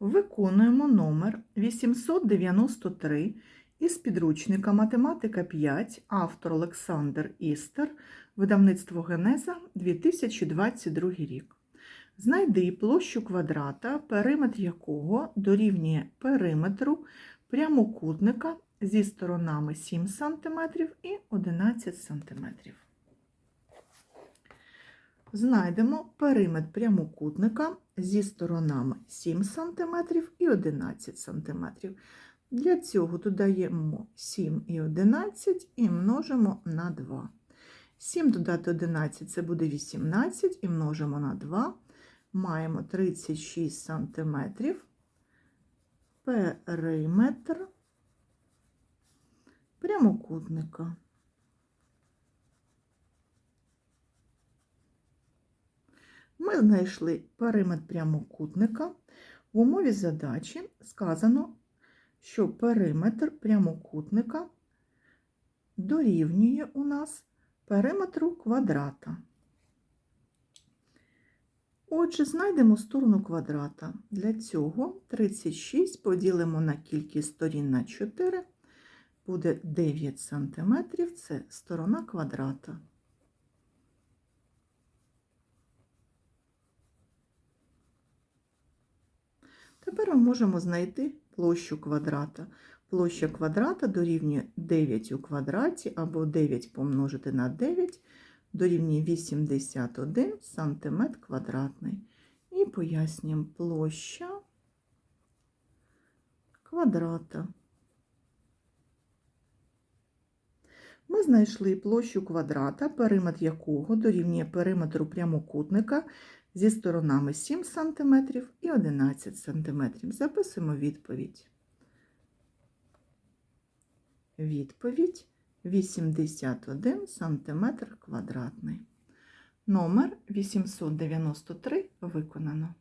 Виконуємо номер 893 із підручника Математика 5, автор Олександр Істер, видавництво Генеза 2022 рік. Знайди площу квадрата, периметр якого дорівнює периметру прямокутника зі сторонами 7 см і 11 см. Знайдемо периметр прямокутника зі сторонами 7 см і 11 см. Для цього додаємо 7 і 11 і множимо на 2. 7 додати 11 це буде 18 і множимо на 2. Маємо 36 см. Периметр прямокутника. Ми знайшли периметр прямокутника. В умові задачі сказано, що периметр прямокутника дорівнює у нас периметру квадрата. Отже, знайдемо сторону квадрата. Для цього 36 поділимо на кількість сторін на 4, буде 9 см, це сторона квадрата. Тепер ми можемо знайти площу квадрата. Площа квадрата дорівнює 9 у квадраті або 9 помножити на 9 дорівнює 81 см квадратний. І пояснюємо площа квадрата. Ми знайшли площу квадрата, периметр якого дорівнює периметру прямокутника зі сторонами 7 см і 11 см. Записуємо відповідь. Відповідь 81 см квадратний. Номер 893 виконано.